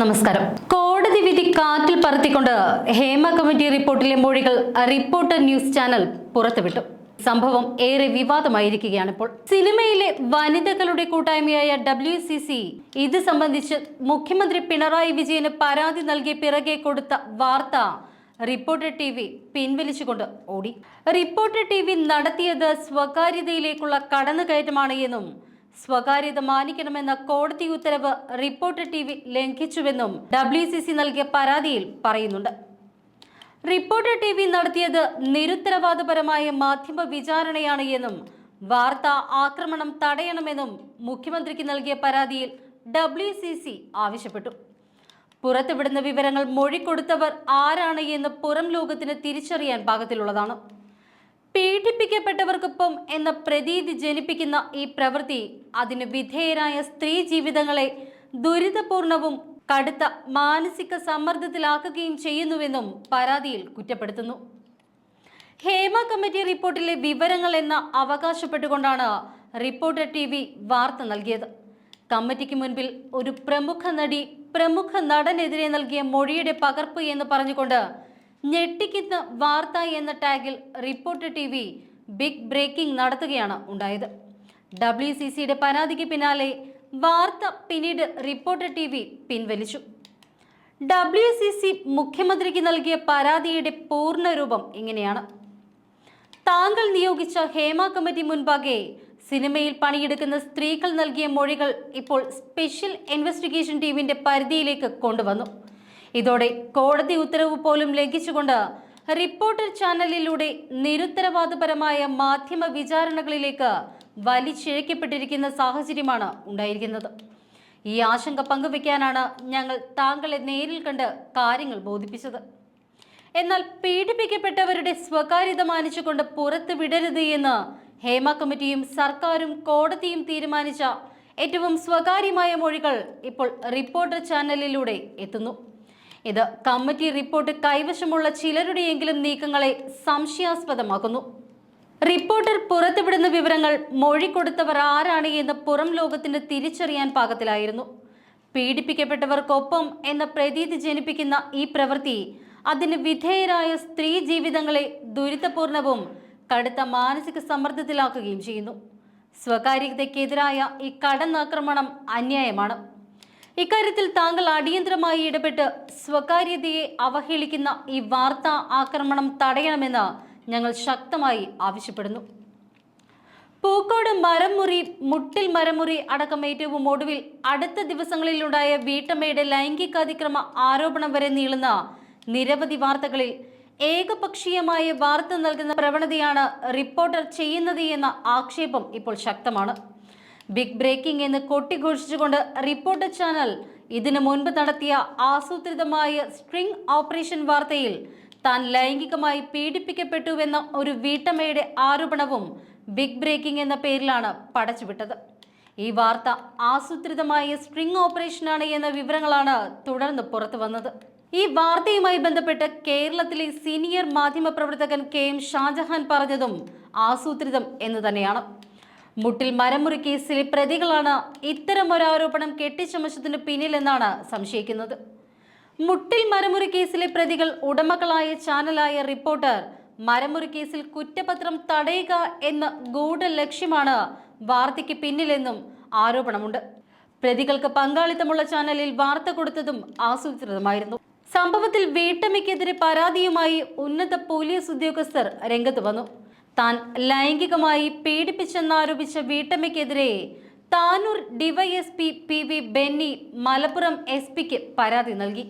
നമസ്കാരം. കോടതി വിധി കാറ്റിൽ പറത്തിക്കൊണ്ട് ഹേമ കമ്മിറ്റി റിപ്പോർട്ടിലെ മൊഴികൾ റിപ്പോർട്ടർ ന്യൂസ് ചാനൽ പുറത്തുവിട്ടു. സംഭവം ഏറെ വിവാദമായിരിക്കുകയാണ് ഇപ്പോൾ. സിനിമയിലെ വനിതകളുടെ കൂട്ടായ്മയായ ഡബ്ല്യു സി സി ഇത് സംബന്ധിച്ച് മുഖ്യമന്ത്രി പിണറായി വിജയന് പരാതി നൽകിയ പിറകെ കൊടുത്ത വാർത്ത റിപ്പോർട്ടർ ടി വി പിൻവലിച്ചുകൊണ്ട് ഓടി. റിപ്പോർട്ടർ ടി വി നടത്തിയത് സ്വകാര്യതയിലേക്കുള്ള കടന്നുകയറ്റമാണ് എന്നും സ്വകാര്യത മാനിക്കണമെന്ന കോടതി ഉത്തരവ് റിപ്പോർട്ടർ ടി വി ലംഘിച്ചുവെന്നും ഡബ്ല്യു സി സി നൽകിയ പരാതിയിൽ പറയുന്നുണ്ട്. റിപ്പോർട്ടർ ടി വി നടത്തിയത് നിരുത്തരവാദപരമായ മാധ്യമ വിചാരണയാണ് എന്നും വാർത്താ ആക്രമണം തടയണമെന്നും മുഖ്യമന്ത്രിക്ക് നൽകിയ പരാതിയിൽ ഡബ്ല്യു സി സി ആവശ്യപ്പെട്ടു. പുറത്തുവിടുന്ന വിവരങ്ങൾ മൊഴി കൊടുത്തവർ ആരാണ് എന്ന് പുറം ലോകത്തിന് തിരിച്ചറിയാൻ പാകത്തിലുള്ളതാണ്. പീഡിപ്പിക്കപ്പെട്ടവർക്കൊപ്പം എന്ന പ്രതീതി ജനിപ്പിക്കുന്ന ഈ പ്രവൃത്തി അതിന് വിധേയരായ സ്ത്രീ ജീവിതങ്ങളെ ദുരിതപൂർണവും കടുത്ത മാനസിക സമ്മർദ്ദത്തിലാക്കുകയും ചെയ്യുന്നുവെന്നും പരാതിയിൽ കുറ്റപ്പെടുത്തുന്നു. ഹേമ കമ്മിറ്റി റിപ്പോർട്ടിലെ വിവരങ്ങൾ എന്ന അവകാശപ്പെട്ടുകൊണ്ടാണ് റിപ്പോർട്ടർ ടി വി വാർത്ത നൽകിയത്. കമ്മിറ്റിക്ക് മുൻപിൽ ഒരു പ്രമുഖ നടി പ്രമുഖ നടനെതിരെ നൽകിയ മൊഴിയുടെ പകർപ്പ് എന്ന് പറഞ്ഞുകൊണ്ട് ഞെട്ടിക്കുന്ന വാർത്ത എന്ന ടാഗിൽ report T V big breaking നടത്തുകയാണ് ഉണ്ടായത്. ഡബ്ല്യു സി സിയുടെ പരാതിക്ക് പിന്നാലെ വാർത്ത പിന്നീട് റിപ്പോർട്ട് ടി വി പിൻവലിച്ചു. ഡബ്ല്യു സി സി മുഖ്യമന്ത്രിക്ക് നൽകിയ പരാതിയുടെ പൂർണരൂപം ഇങ്ങനെയാണ്. താങ്കൾ നിയോഗിച്ച ഹേമ കമ്മിറ്റി മുൻപാകെ സിനിമയിൽ പണിയെടുക്കുന്ന സ്ത്രീകൾ നൽകിയ മൊഴികൾ ഇപ്പോൾ സ്പെഷ്യൽ ഇൻവെസ്റ്റിഗേഷൻ ടീമിന്റെ പരിധിയിലേക്ക് കൊണ്ടുവന്നു. ഇതോടെ കോടതി ഉത്തരവ് പോലും ലംഘിച്ചുകൊണ്ട് റിപ്പോർട്ടർ ചാനലിലൂടെ നിരുത്തരവാദപരമായ മാധ്യമ വിചാരണകളിലേക്ക് വലിച്ചിഴക്കപ്പെട്ടിരിക്കുന്ന സാഹചര്യമാണ് ഉണ്ടായിരിക്കുന്നത്. ഈ ആശങ്ക പങ്കുവെക്കാനാണ് ഞങ്ങൾ താങ്കളെ നേരിൽ കണ്ട് കാര്യങ്ങൾ ബോധിപ്പിച്ചത്. എന്നാൽ പീഡിപ്പിക്കപ്പെട്ടവരുടെ സ്വകാര്യത മാനിച്ചുകൊണ്ട് പുറത്തു വിടരുത് എന്ന് ഹേമ കമ്മിറ്റിയും സർക്കാരും കോടതിയും തീരുമാനിച്ച ഏറ്റവും സ്വകാര്യമായ മൊഴികൾ ഇപ്പോൾ റിപ്പോർട്ടർ ചാനലിലൂടെ എത്തുന്നു. ഇത് കമ്മിറ്റി റിപ്പോർട്ട് കൈവശമുള്ള ചിലരുടെയെങ്കിലും നീക്കങ്ങളെ സംശയാസ്പദമാക്കുന്നു. റിപ്പോർട്ടർ പുറത്തുവിടുന്ന വിവരങ്ങൾ മൊഴി കൊടുത്തവർ ആരാണ് എന്ന് പുറം ലോകത്തിന് തിരിച്ചറിയാൻ പാകത്തിലായിരുന്നു. പീഡിപ്പിക്കപ്പെട്ടവർക്കൊപ്പം എന്ന പ്രതീതി ജനിപ്പിക്കുന്ന ഈ പ്രവൃത്തി അതിന് വിധേയരായ സ്ത്രീ ജീവിതങ്ങളെ ദുരിതപൂർണവും കടുത്ത മാനസിക സമ്മർദ്ദത്തിലാക്കുകയും ചെയ്യുന്നു. സ്വകാര്യതയ്ക്കെതിരായ ഈ കടന്നാക്രമണം അന്യായമാണ്. ഇക്കാര്യത്തിൽ താങ്കൾ അടിയന്തരമായി ഇടപെട്ട് സ്വകാര്യതയെ അവഹേളിക്കുന്ന ഈ വാർത്താ ആക്രമണം തടയണമെന്ന് ഞങ്ങൾ ശക്തമായി ആവശ്യപ്പെടുന്നു. പൂക്കോട് മരമുറി മുട്ടിൽ മരമുറി അടക്കം ഏറ്റവും ഒടുവിൽ അടുത്ത ദിവസങ്ങളിലുണ്ടായ വീട്ടമ്മയുടെ ലൈംഗികാതിക്രമ ആരോപണം വരെ നീളുന്ന നിരവധി വാർത്തകളിൽ ഏകപക്ഷീയമായ വാർത്ത നൽകുന്ന പ്രവണതയാണ് റിപ്പോർട്ടർ ചെയ്യുന്നത് എന്ന ആക്ഷേപം ഇപ്പോൾ ശക്തമാണ്. ബിഗ് ബ്രേക്കിംഗ് എന്ന് കൊട്ടിഘോഷിച്ചുകൊണ്ട് റിപ്പോർട്ടർ ചാനൽ ഇതിനു മുൻപ് നടത്തിയ ആസൂത്രിതമായ സ്ട്രിംഗ് ഓപ്പറേഷൻ വാർത്തയിൽ താൻ ലൈംഗികമായി പീഡിപ്പിക്കപ്പെട്ടുവെന്ന ഒരു വീട്ടമ്മയുടെ ആരോപണവും ബിഗ് ബ്രേക്കിംഗ് എന്ന പേരിലാണ് പടച്ചുവിട്ടത്. ഈ വാർത്ത ആസൂത്രിതമായ സ്ട്രിംഗ് ഓപ്പറേഷനാണ് എന്ന വിവരങ്ങളാണ് തുടർന്ന് പുറത്തു വന്നത്. ഈ വാർത്തയുമായി ബന്ധപ്പെട്ട് കേരളത്തിലെ സീനിയർ മാധ്യമപ്രവർത്തകൻ കെ എം ഷാജഹാൻ പറഞ്ഞതും ആസൂത്രിതം എന്ന് തന്നെയാണ്. മുട്ടിൽ മരമുറി കേസിലെ പ്രതികളാണ് ഇത്തരം ഒരു ആരോപണം കെട്ടിച്ചമച്ചതിന് പിന്നിലെന്നാണ് സംശയിക്കുന്നത്. മുട്ടിൽ മരമുറി കേസിലെ പ്രതികൾ ഉടമകളായ ചാനലായ റിപ്പോർട്ടർ മരമുറി കേസിൽ കുറ്റപത്രം തടയുക എന്ന ഗൂഢ ലക്ഷ്യമാണ് വാർത്തയ്ക്ക് പിന്നിലെന്നും ആരോപണമുണ്ട്. പ്രതികൾക്ക് പങ്കാളിത്തമുള്ള ചാനലിൽ വാർത്ത കൊടുത്തതും ആസൂത്രിതമായിരുന്നു. സംഭവത്തിൽ വീട്ടമ്മയ്ക്കെതിരെ പരാതിയുമായി ഉന്നത പോലീസ് ഉദ്യോഗസ്ഥർ രംഗത്ത് വന്നു. താൻ ലൈംഗികമായി പീഡിപ്പിച്ചെന്നാരോപിച്ച വീട്ടമ്മയ്ക്കെതിരെ Tanur DYSP P V Benny Malappuram S പിക്ക് പരാതി നൽകി.